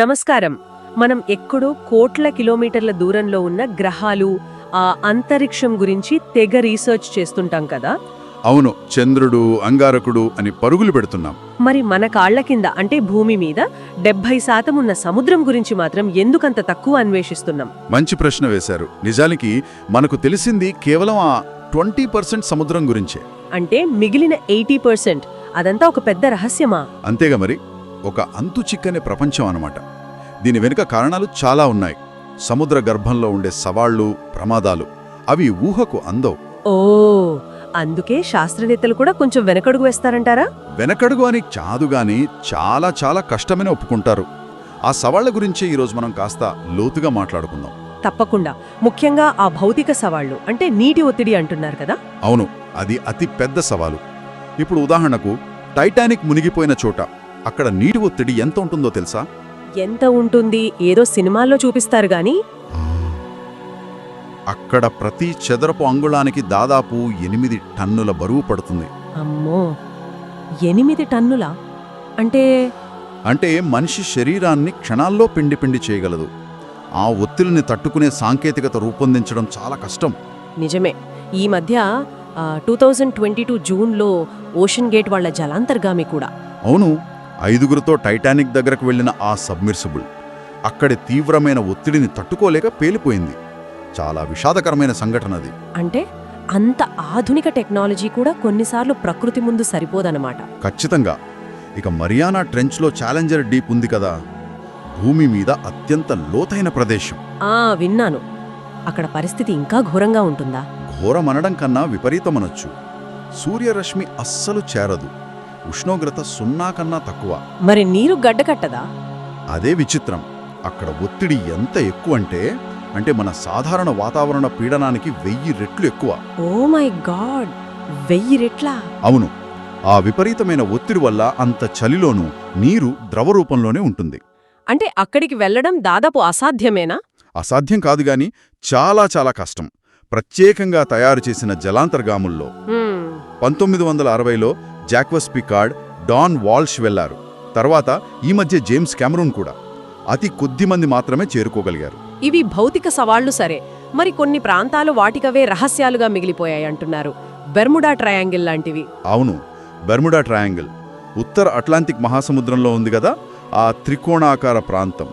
నమస్కారం. మనం ఎక్కడో కోట్ల కిలోమీటర్ల దూరంలో ఉన్న గ్రహాలు ఆ అంతరిక్షం గురించి తెగ రీసెర్చ్ చేస్తుంటాం కదా? అవును చంద్రుడు అంగారకుడు అని పరుగులు పెడుతున్నాం. మరి మన కాళ్ళ కింద అంటే భూమి మీద డెబ్బై శాతం ఉన్న సముద్రం గురించి మాత్రం ఎందుకంత తక్కువ అన్వేషిస్తున్నాం? మంచి ప్రశ్న వేశారు. నిజానికి మనకు తెలిసింది కేవలం ఆ ట్వంటీ పర్సెంట్ సముద్రం గురించే. అంటే మిగిలిన ఎయిటీ పర్సెంట్ అదంతా ఒక పెద్ద రహస్యమా? అంతేగా మరి? ఒక అంతు చిక్కని ప్రపంచం అన్నమాట. దీని వెనుక కారణాలు చాలా ఉన్నాయి. సముద్ర గర్భంలో ఉండే సవాళ్ళు ప్రమాదాలు అవి ఊహకు అందవు. ఓ అందుకే శాస్త్రవేత్తలు కూడా కొంచెం వెనకడుగు వేస్తారంటారా? వెనకడుగు అని చాదుగాని చాలా చాలా కష్టమని ఒప్పుకుంటారు. ఆ సవాళ్ళ గురించే ఈరోజు మనం కాస్త లోతుగా మాట్లాడుకుందాం. తప్పకుండా. ముఖ్యంగా ఆ భౌతిక సవాళ్ళు అంటే నీటి ఒత్తిడి అంటున్నారు కదా? అవును అది అతి పెద్ద సవాలు. ఇప్పుడు ఉదాహరణకు టైటానిక్ మునిగిపోయిన చోట అక్కడ నీటి ఒత్తిడి ఎంత ఉంటుందో తెలుసా? ఎంత ఉంటుంది? ఏదో సినిమాల్లో చూపిస్తారు గాని. అక్కడ ప్రతి చదరపు అంగుళానికి దాదాపు ఎనిమిది టన్నుల బరువు పడుతుంది. అమ్మో! ఎనిమిది టన్నులా? అంటే అంటే మనిషి శరీరాన్ని క్షణాల్లో పిండి పిండి చేయగలదు. ఆ ఒత్తిడిని తట్టుకునే సాంకేతికత రూపొందించడం చాలా కష్టం. నిజమే. ఈ మధ్య టూ థౌజండ్ ట్వంటీ టూ జూన్లో ఓషన్ గేట్ వాళ్ళ జలాంతర్గామి కూడా. అవును. ఐదుగురితో టైటానిక్ దగ్గరకు వెళ్ళిన ఆ సబ్మిర్సిబుల్ అక్కడి తీవ్రమైన ఒత్తిడిని తట్టుకోలేక పేలిపోయింది. చాలా విషాదకరమైన సంఘటన అది. అంటే అంత ఆధునిక టెక్నాలజీ కూడా కొన్నిసార్లు ప్రకృతి ముందు సరిపోదన్నమాట. ఖచ్చితంగా. ఇక మరియానా ట్రెంచ్లో ఛాలెంజర్ డీప్ ఉంది కదా. భూమి మీద అత్యంత లోతైన ప్రదేశం. ఆ విన్నాను. అక్కడ పరిస్థితి ఇంకా ఘోరంగా ఉంటుందా? ఘోరమనడం కన్నా విపరీతమనొచ్చు. సూర్యరశ్మి అస్సలు చేరదు. ఉష్ణోగ్రత సున్నా కన్నా తక్కువ. మరి నీరు గడ్డకట్టదా అదే విచిత్రం. అక్కడ ఒత్తిడి ఎంత ఎక్కువంటే అంటే మన సాధారణ వాతావరణ పీడనానికి వెయ్యి రెట్లు ఎక్కువ. Oh my god! వెయ్యి రెట్లా? అవును. ఆ విపరీతమైన ఒత్తిడి వల్ల అంత చలిలోనూ నీరు ద్రవ రూపంలోనే ఉంటుంది. అంటే అక్కడికి వెళ్ళడం దాదాపు అసాధ్యమేనా? అసాధ్యం కాదుగాని చాలా చాలా కష్టం. ప్రత్యేకంగా తయారు చేసిన జలాంతర్గాముల్లో పంతొమ్మిది వందల అరవైలో జాక్వస్ పికార్డ్ డాన్ వాల్ష్ వెళ్ళారు. తర్వాత ఈ మధ్య జేమ్స్ కెమరూన్ కూడా. అతి కొద్ది మంది మాత్రమే చేరుకోగలిగారు. ఇవి భౌతిక సవాళ్ళు సరే. మరి కొన్ని ప్రాంతాలు వాటికవే రహస్యాలుగా మిగిలిపోయాయి అంటున్నారు. బెర్ముడా ట్రయాంగిల్ లాంటివి. అవును బెర్ముడా ట్రయాంగిల్. ఉత్తర అట్లాంటిక్ మహాసముద్రంలో ఉంది కదా ఆ త్రికోణాకార ప్రాంతం.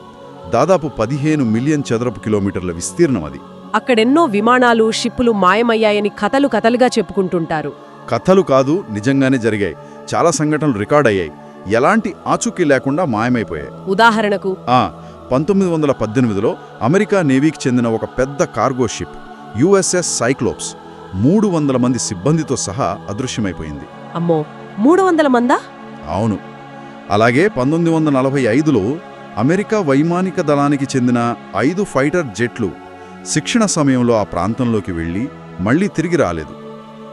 దాదాపు పదిహేను మిలియన్ చదరపు కిలోమీటర్ల విస్తీర్ణం అది. అక్కడెన్నో విమానాలు షిప్పులు మాయమయ్యాయని కథలు కథలుగా చెప్పుకుంటుంటారు. కథలు కాదు నిజంగానే జరిగాయి. చాలా సంఘటనలు రికార్డ్ అయ్యాయి. ఎలాంటి ఆచూకీ లేకుండా మాయమైపోయాయి. ఉదాహరణకు? ఆ పంతొమ్మిది వందల పద్దెనిమిదిలో అమెరికా నేవీకి చెందిన ఒక పెద్ద కార్గో షిప్ యుఎస్ఎస్ సైక్లోప్స్ మూడు వందల మంది సిబ్బందితో సహా అదృశ్యమైపోయింది. అమ్మో మూడు వందల మందా? అవును. అలాగే పంతొమ్మిది వందల నలభై ఐదులో అమెరికా వైమానిక దళానికి చెందిన ఐదు ఫైటర్ జెట్లు శిక్షణ సమయంలో ఆ ప్రాంతంలోకి వెళ్ళి మళ్ళీ తిరిగి రాలేదు.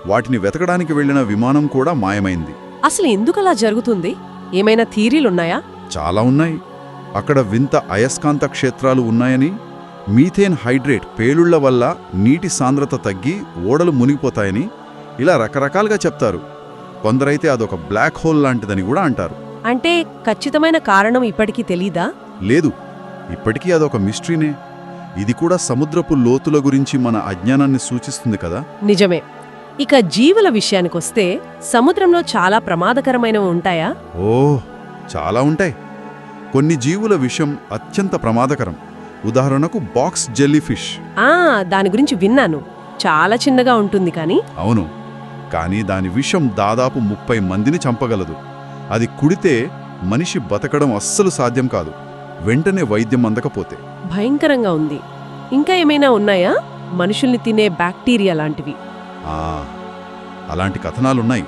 వాటిని వెతకడానికి వెళ్ళిన విమానం కూడా మాయమైంది. అసలు ఎందుకలా జరుగుతుంది? ఏమైనా థీరీలున్నాయా? చాలా ఉన్నాయి. అక్కడ వింత అయస్కాంత క్షేత్రాలు ఉన్నాయని మీథేన్ హైడ్రేట్ పేలుళ్ళ వల్ల నీటి సాంద్రత తగ్గి ఓడలు మునిగిపోతాయని ఇలా రకరకాలుగా చెప్తారు. కొందరైతే అదొక బ్లాక్ హోల్ లాంటిదని కూడా అంటారు. అంటే ఖచ్చితమైన కారణం ఇప్పటికీ తెలీదా? లేదు. ఇప్పటికీ అదొక మిస్టరీనే. ఇది కూడా సముద్రపు లోతుల గురించి మన అజ్ఞానాన్ని సూచిస్తుంది కదా? నిజమే. ఇక జీవుల విషయానికొస్తే సముద్రంలో చాలా ప్రమాదకరమైనవి ఉంటాయా? ఓ చాలా ఉంటాయి. కొన్ని జీవుల విషం అత్యంత ప్రమాదకరం. ఉదాహరణకు బాక్స్ జెల్లీఫిష్. ఆ దాని గురించి విన్నాను. చాలా చిన్నగా ఉంటుంది కానీ. అవును. కానీ దాని విషం దాదాపు ముప్పై మందిని చంపగలదు. అది కుడితే మనిషి బతకడం అస్సలు సాధ్యం కాదు. వెంటనే వైద్యం అందకపోతే. భయంకరంగా ఉంది. ఇంకా ఏమైనా ఉన్నాయా? మనుషుల్ని తినే బ్యాక్టీరియా లాంటివి. అలాంటి కథనాలున్నాయి.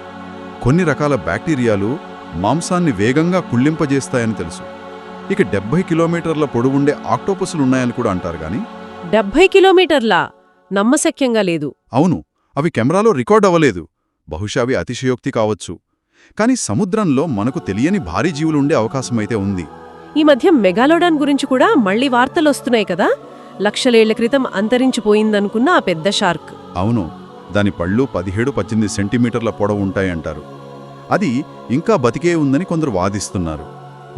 కొన్ని రకాల బ్యాక్టీరియాలు మాంసాన్ని వేగంగా కుళ్ళింపజేస్తాయని తెలుసు. ఇక డెబ్బై కిలోమీటర్ల పొడవుండే ఆక్టోపస్లున్నాయని కూడా అంటారు గాని. డెబ్భై కిలోమీటర్లా? నమ్మశక్యంగా లేదు. అవును అవి కెమెరాలో రికార్డ్ అవ్వలేదు. బహుశా అవి అతిశయోక్తి కావచ్చు. కానీ సముద్రంలో మనకు తెలియని భారీ జీవులుండే అవకాశమైతే ఉంది. ఈ మధ్య మెగాలోడాన్ గురించి కూడా మళ్ళీ వార్తలొస్తున్నాయి కదా? లక్షలేళ్ళ క్రితం అంతరించిపోయిందనుకున్న ఆ పెద్ద షార్క్. అవును దాని పళ్ళు పదిహేడు పద్దెనిమిది సెంటీమీటర్ల పొడవు ఉంటాయంటారు. అది ఇంకా బతికే ఉందని కొందరు వాదిస్తున్నారు.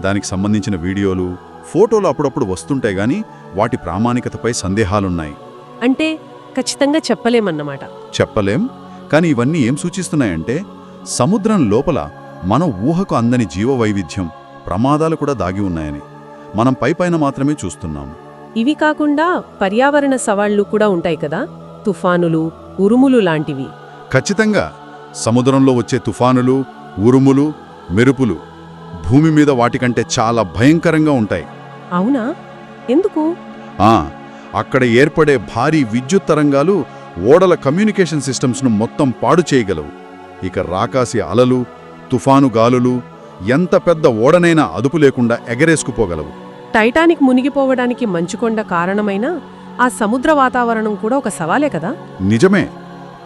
దానికి సంబంధించిన వీడియోలు ఫోటోలు అప్పుడప్పుడు వస్తుంటాయి గాని వాటి ప్రామాణికతపై సందేహాలున్నాయి. అంటే ఖచ్చితంగా చెప్పలేమన్నమాట. చెప్పలేం. కానీ ఇవన్నీ ఏం సూచిస్తున్నాయంటే సముద్రం లోపల మన ఊహకు అందని జీవవైవిధ్యం ప్రమాదాలు కూడా దాగి ఉన్నాయని మనం పైపైన మాత్రమే చూస్తున్నాం. ఇవి కాకుండా పర్యావరణ సవాళ్ళు కూడా ఉంటాయి కదా? తుఫానులు ఉరుములు లాంటివి. ఖచ్చితంగా సముద్రంలో వచ్చే తుఫానులు ఉరుములు మెరుపులు భూమి మీద వాటికంటే చాలా భయంకరంగా ఉంటాయి. అవునా? ఎందుకు? ఆ అక్కడ ఏర్పడే భారీ విద్యుత్ తరంగాలు ఓడల కమ్యూనికేషన్ సిస్టమ్స్ను మొత్తం పాడు చేయగలవు. ఇక రాకాసి అలలు తుఫాను గాలులు ఎంత పెద్ద ఓడనైనా అదుపు లేకుండా ఎగరేసుకుపోగలవు. టైటానిక్ మునిగిపోవడానికి మంచుకొండ కారణమైన ఆ సముద్ర వాతావరణం కూడా ఒక సవాలే కదా? నిజమే.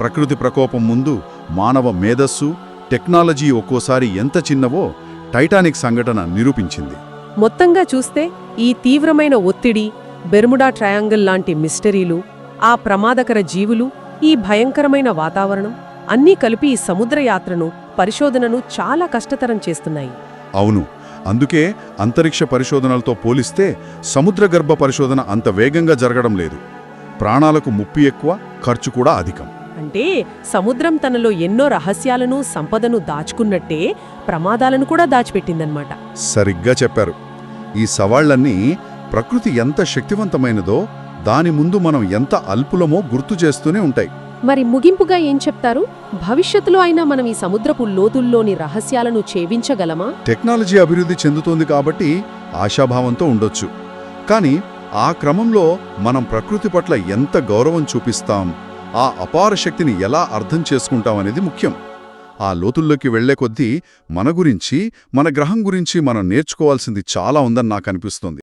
ప్రకృతి ప్రకోపం ముందు మానవ మేధస్సు టెక్నాలజీ ఒక్కోసారి ఎంత చిన్నవో టైటానిక్ సంఘటన నిరూపించింది. మొత్తంగా చూస్తే ఈ తీవ్రమైన ఒత్తిడి బెర్ముడా ట్రయాంగిల్ లాంటి మిస్టరీలు ఆ ప్రమాదకర జీవులు ఈ భయంకరమైన వాతావరణం అన్నీ కలిపి ఈ సముద్ర యాత్రను పరిశోధనను చాలా కష్టతరం చేస్తున్నాయి. అవును. అందుకే అంతరిక్ష పరిశోధనలతో పోలిస్తే సముద్రగర్భ పరిశోధన అంత వేగంగా జరగడం లేదు. ప్రాణాలకు ముప్పు ఎక్కువ ఖర్చు కూడా అధికం. అంటే సముద్రం తనలో ఎన్నో రహస్యాలను సంపదను దాచుకున్నట్టే ప్రమాదాలను కూడా దాచిపెట్టిందన్నమాట. సరిగ్గా చెప్పారు. ఈ సవాళ్ళన్నీ ప్రకృతి ఎంత శక్తివంతమైనదో దాని ముందు మనం ఎంత అల్పులమో గుర్తు చేస్తూనే ఉంటాయి. మరి ముగింపుగా ఏం చెప్తారు? భవిష్యత్తులో అయినా మనం ఈ సముద్రపు లోతుల్లోని రహస్యాలను చేవించగలమా టెక్నాలజీ అభివృద్ధి చెందుతోంది కాబట్టి ఆశాభావంతో ఉండొచ్చు. కానీ ఆ క్రమంలో మనం ప్రకృతి పట్ల ఎంత గౌరవం చూపిస్తాం? ఆ అపార శక్తిని ఎలా అర్థం చేసుకుంటాం అనేది ముఖ్యం. ఆ లోతుల్లోకి వెళ్ళే కొద్దీ మన గురించి మన గ్రహం గురించి మనం నేర్చుకోవాల్సింది చాలా ఉందని నాకు అనిపిస్తుంది.